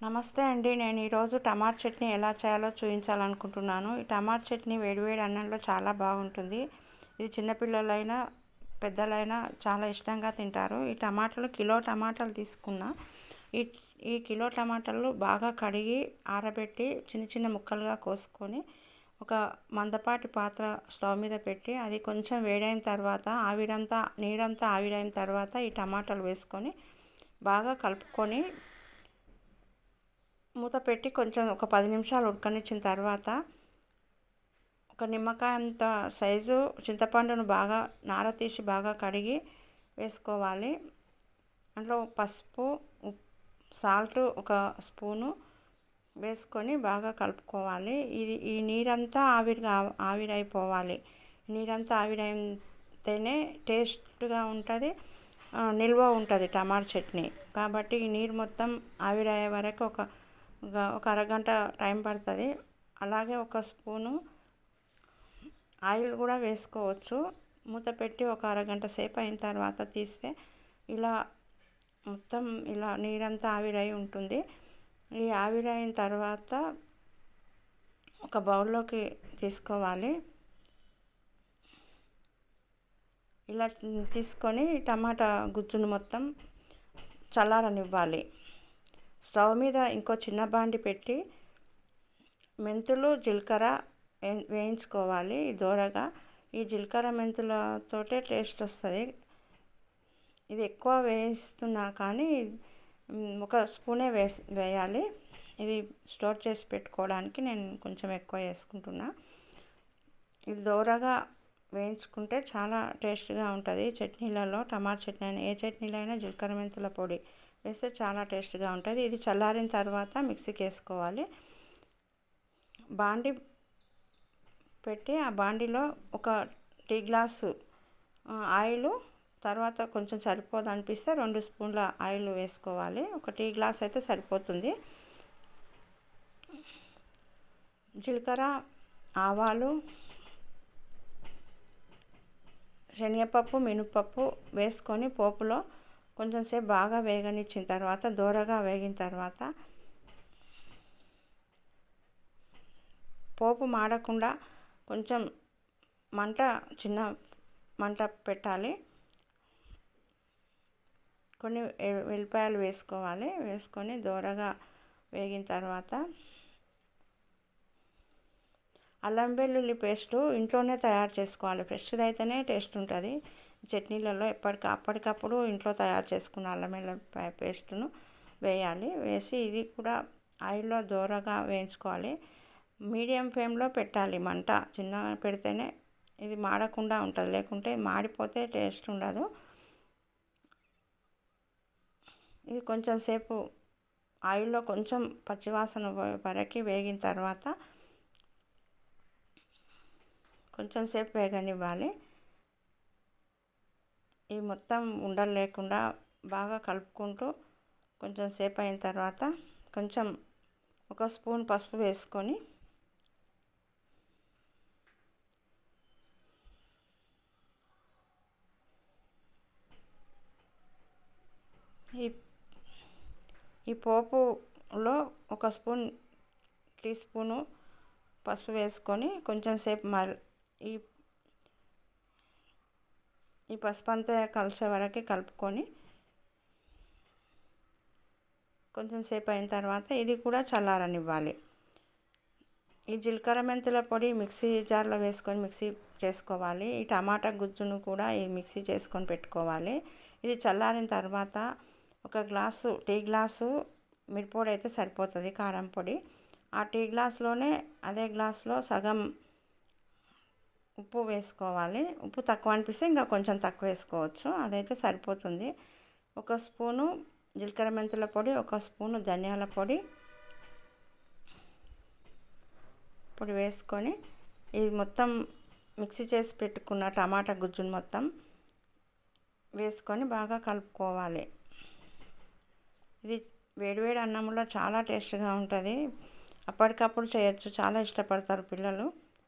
నమస్తే అండి. నేను ఈరోజు టమాటా చట్నీ ఎలా చేయాలో చూపించాలనుకుంటున్నాను ఈ టమాటా చట్నీ వేడివేడి అన్నంలో చాలా బాగుంటుంది. ఇది చిన్నపిల్లలైనా పెద్దలైనా చాలా ఇష్టంగా తింటారు. ఈ టమాటాలు కిలో టమాటాలు తీసుకున్న ఈ ఈ కిలో టమాటాలు బాగా కడిగి ఆరబెట్టి చిన్న చిన్న ముక్కలుగా కోసుకొని ఒక మందపాటి పాత్ర స్టవ్ మీద పెట్టి అది కొంచెం వేడైన తర్వాత ఆవిరంతా నీరంతా ఆవిరైన తర్వాత ఈ టమాటాలు వేసుకొని బాగా కలుపుకొని మూత పెట్టి కొంచెం ఒక పది నిమిషాలు ఉడకనిచ్చిన తర్వాత ఒక నిమ్మకాయ అంత సైజు చింతపండును బాగా నార తీసి బాగా కడిగి వేసుకోవాలి. అందులో పసుపు సాల్ట్ ఒక స్పూను వేసుకొని బాగా కలుపుకోవాలి. ఇది ఈ నీరంతా ఆవిరిగా ఆవిరైపోవాలి. నీరంతా ఆవిరైతేనే టేస్ట్గా ఉంటుంది నిల్వ ఉంటుంది టమాటా చట్నీ. కాబట్టి ఈ నీరు మొత్తం ఆవిరయ్యే వరకు ఒక ఒక అరగంట టైం పడుతుంది. అలాగే ఒక స్పూను ఆయిల్ కూడా వేసుకోవచ్చు. మూత పెట్టి ఒక అరగంట సేపు అయిన తర్వాత తీస్తే ఇలా మొత్తం ఇలా నీరంతా ఆవిరై ఉంటుంది. ఈ ఆవిరైన తర్వాత ఒక బౌల్లోకి తీసుకోవాలి. ఇలా తీసుకొని టమాటా గుజ్జును మొత్తం చల్లారనివ్వాలి. స్టవ్ మీద ఇంకో చిన్న బాండి పెట్టి మెంతులు జీలకర్ర వేయించుకోవాలి దూరగా. ఈ జీలకర్ర మెంతులతోటే టేస్ట్ వస్తుంది. ఇది ఎక్కువ వేయిస్తున్నా కానీ ఒక స్పూనే వేసి వేయాలి. ఇది స్టోర్ చేసి పెట్టుకోవడానికి నేను కొంచెం ఎక్కువ వేసుకుంటున్నా. ఇది దూరగా వేయించుకుంటే చాలా టేస్ట్గా ఉంటుంది. చట్నీలలో టమాటా చట్నీ అయినా ఏ చట్నీలైనా జీలకర్ర మెంతుల పొడి వేస్తే చాలా టేస్ట్గా ఉంటుంది. ఇది చల్లారిన తర్వాత మిక్సీకి వేసుకోవాలి. బాండి పెట్టి ఆ బాండిలో ఒక టీ గ్లాసు ఆయిల్ తర్వాత కొంచెం సరిపోదు అనిపిస్తే రెండు స్పూన్ల ఆయిల్ వేసుకోవాలి. ఒక టీ గ్లాస్ అయితే సరిపోతుంది. జీలకర్ర ఆవాలు శనగపప్పు మినపప్పు వేసుకొని పోపులో కొంచెం సేపు బాగా వేగనిచ్చిన తర్వాత దూరగా వేగిన తర్వాత పోపు మాడకుండా కొంచెం మంట చిన్న మంట పెట్టాలి. కొన్ని వెల్లిపాయలు వేసుకోవాలి. వేసుకొని దూరగా వేగిన తర్వాత అల్లం వెల్లుల్లి పేస్టు ఇంట్లోనే తయారు చేసుకోవాలి. ఫ్రెష్ది అయితేనే టేస్ట్ ఉంటుంది. చట్నీలలో ఎప్పటిక అప్పటికప్పుడు ఇంట్లో తయారు చేసుకున్న అల్లం వెల్లుల్లి పేస్టును వేయాలి. వేసి ఇది కూడా ఆయిల్లో దూరగా వేయించుకోవాలి. మీడియం ఫ్లేమ్లో పెట్టాలి మంట. చిన్నగా పెడితేనే ఇది మాడకుండా ఉంటుంది. లేకుంటే మాడిపోతే టేస్ట్ ఉండదు. ఇది కొంచెం సేపు ఆయిల్లో కొంచెం పచ్చివాసన వరకు వేగిన తర్వాత కొంచెం సేపు వేగనివ్వాలి. ఈ మొత్తం ఉండలు లేకుండా బాగా కలుపుకుంటూ కొంచెం సేపు అయిన తర్వాత కొంచెం ఒక స్పూన్ పసుపు వేసుకొని ఈ ఈ పోపులో ఒక స్పూన్ టీ స్పూను పసుపు వేసుకొని కొంచెం సేపు మల్ ఈ ఈ పసుపు అంతా కలిసే వరకు కలుపుకొని కొంచెం సేపు అయిన తర్వాత ఇది కూడా చల్లారనివ్వాలి. ఈ జీలకర్ర మెంతుల పొడి మిక్సీ జార్లో వేసుకొని మిక్సీ చేసుకోవాలి. ఈ టమాటా గుజ్జును కూడా ఈ మిక్సీ చేసుకొని పెట్టుకోవాలి. ఇది చల్లారిన తర్వాత ఒక గ్లాసు టీ గ్లాసు మిరపొడి అయితే సరిపోతుంది కారం పొడి. ఆ టీ గ్లాస్లోనే అదే గ్లాస్లో సగం ఉప్పు వేసుకోవాలి. ఉప్పు తక్కువ అనిపిస్తే ఇంకా కొంచెం తక్కువ వేసుకోవచ్చు. అదైతే సరిపోతుంది. ఒక స్పూను జీలకర్ర మెంతుల పొడి ఒక స్పూను ధనియాల పొడి. పొడి వేసుకొని ఇది మొత్తం మిక్సీ చేసి పెట్టుకున్న టమాటా గుజ్జును మొత్తం వేసుకొని బాగా కలుపుకోవాలి. ఇది వేడివేడి అన్నంలో చాలా టేస్ట్గా ఉంటుంది. అప్పటికప్పుడు చేయొచ్చు. చాలా ఇష్టపడతారు పిల్లలు.